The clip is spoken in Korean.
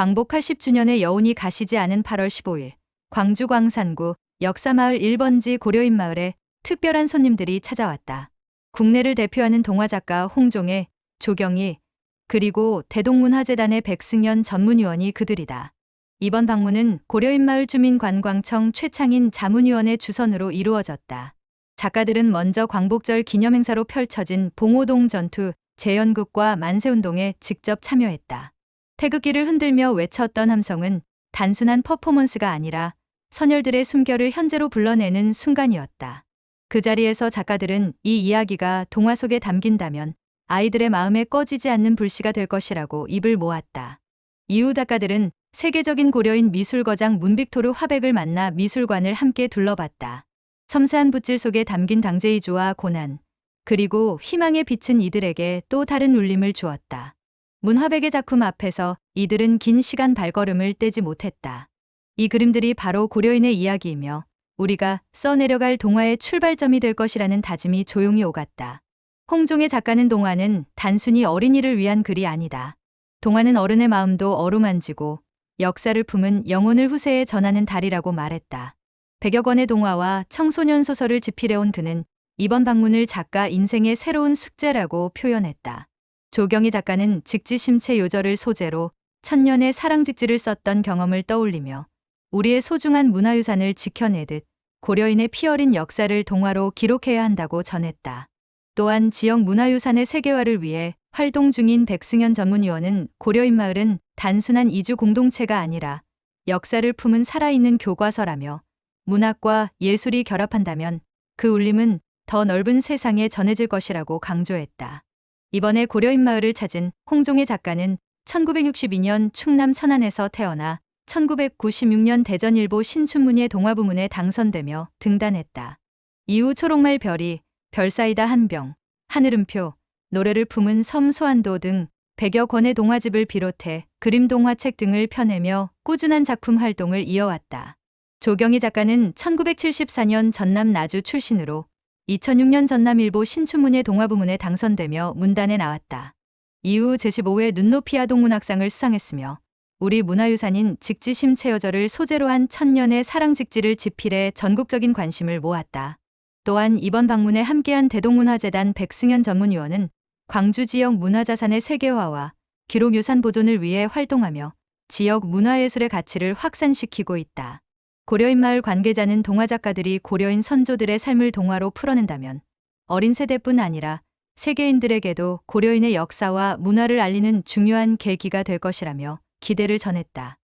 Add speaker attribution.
Speaker 1: 광복 80주년의 여운이 가시지 않은 8월 15일 광주 광산구 역사마을 1번지 고려인 마을에 특별한 손님들이 찾아왔다. 국내를 대표하는 동화작가 홍종의, 조경희, 그리고 대동문화재단의 백승연 전문위원이 그들이다. 이번 방문은 고려인마을 주민관광청 최창인 자문위원의 주선으로 이루어졌다. 작가들은 먼저 광복절 기념행사로 펼쳐진 봉오동 전투 재연극과 만세운동에 직접 참여했다. 태극기를 흔들며 외쳤던 함성은 단순한 퍼포먼스가 아니라 선열들의 숨결을 현재로 불러내는 순간이었다. 그 자리에서 작가들은 이 이야기가 동화 속에 담긴다면 아이들의 마음에 꺼지지 않는 불씨가 될 것이라고 입을 모았다. 이후 작가들은 세계적인 고려인 미술거장 문빅토르 화백을 만나 미술관을 함께 둘러봤다. 섬세한 붓질 속에 담긴 당제이주와 고난, 그리고 희망에 비친 이들에게 또 다른 울림을 주었다. 문화백의 작품 앞에서 이들은 긴 시간 발걸음을 떼지 못했다. 이 그림들이 바로 고려인의 이야기이며 우리가 써내려갈 동화의 출발점이 될 것이라는 다짐이 조용히 오갔다. 홍종의 작가는 동화는 단순히 어린이를 위한 글이 아니다. 동화는 어른의 마음도 어루만지고 역사를 품은 영혼을 후세에 전하는 달이라고 말했다. 100여 권의 동화와 청소년 소설을 집필해온 그는 이번 방문을 작가 인생의 새로운 숙제라고 표현했다. 조경희 작가는 직지심체 요절을 소재로 천년의 사랑직지를 썼던 경험을 떠올리며 우리의 소중한 문화유산을 지켜내듯 고려인의 피어린 역사를 동화로 기록해야 한다고 전했다. 또한 지역 문화유산의 세계화를 위해 활동 중인 백승현 전문위원은 고려인 마을은 단순한 이주 공동체가 아니라 역사를 품은 살아있는 교과서라며 문학과 예술이 결합한다면 그 울림은 더 넓은 세상에 전해질 것이라고 강조했다. 이번에 고려인 마을을 찾은 홍종의 작가는 1962년 충남 천안에서 태어나 1996년 대전일보 신춘문예 동화부문에 당선되며 등단했다. 이후 초록말 별이, 별사이다 한병, 하늘음표, 노래를 품은 섬 소환도 등 100여 권의 동화집을 비롯해 그림 동화책 등을 펴내며 꾸준한 작품 활동을 이어왔다. 조경희 작가는 1974년 전남 나주 출신으로 2006년 전남일보 신춘문예 동화부문에 당선되며 문단에 나왔다. 이후 제15회 눈높이 아동문학상을 수상했으며 우리 문화유산인 직지심체여절을 소재로 한 천년의 사랑직지를 집필해 전국적인 관심을 모았다. 또한 이번 방문에 함께한 대동문화재단 백승현 전문위원은 광주 지역 문화자산의 세계화와 기록유산 보존을 위해 활동하며 지역 문화예술의 가치를 확산시키고 있다. 고려인 마을 관계자는 동화 작가들이 고려인 선조들의 삶을 동화로 풀어낸다면 어린 세대뿐 아니라 세계인들에게도 고려인의 역사와 문화를 알리는 중요한 계기가 될 것이라며 기대를 전했다.